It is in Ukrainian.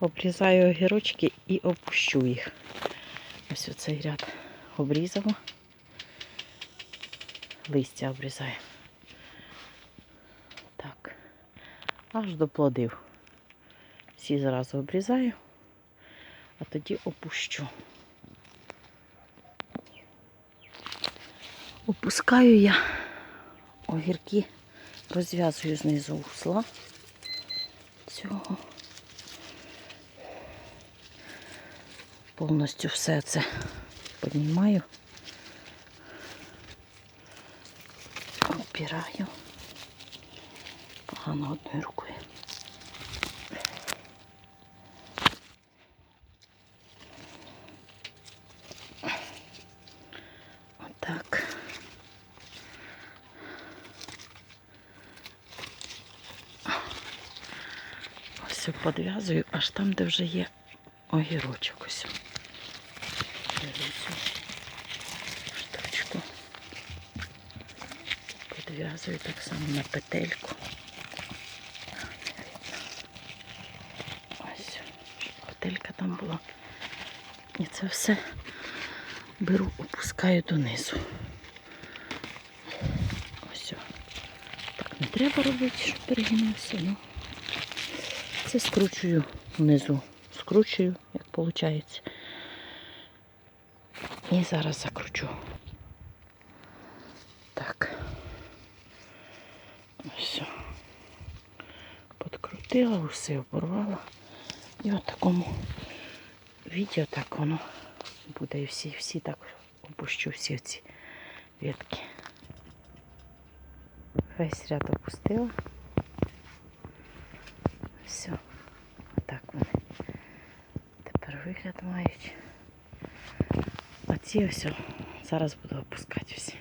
Обрізаю огірочки і опущу їх. Ось оцей ряд обрізала. Листя обрізаю. Так. Аж до плодів. Всі зразу обрізаю, а тоді опущу. Опускаю я огірки, розв'язую знизу усла цього. Повністю все це піднімаю, опіраю. Погано одною рукою. Ось подв'язую, аж там, де вже є огірочок. Ось. Беру цю штучку. Підв'язую так само на петельку. Ось, петелька там була. І це все беру, опускаю донизу. Ось. Так не треба робити, щоб перегинався. Ну. Це скручую внизу. Скручую, як виходить. І зараз закручу. Так. Ось. Подкрутила, усе оборвала. І от такому відео так воно буде і всі, всі так опущу всі ці ветки. Весь ряд опустила. Все. Отак вони. Вигляд мають. Оці ось о, зараз буду опускати всі.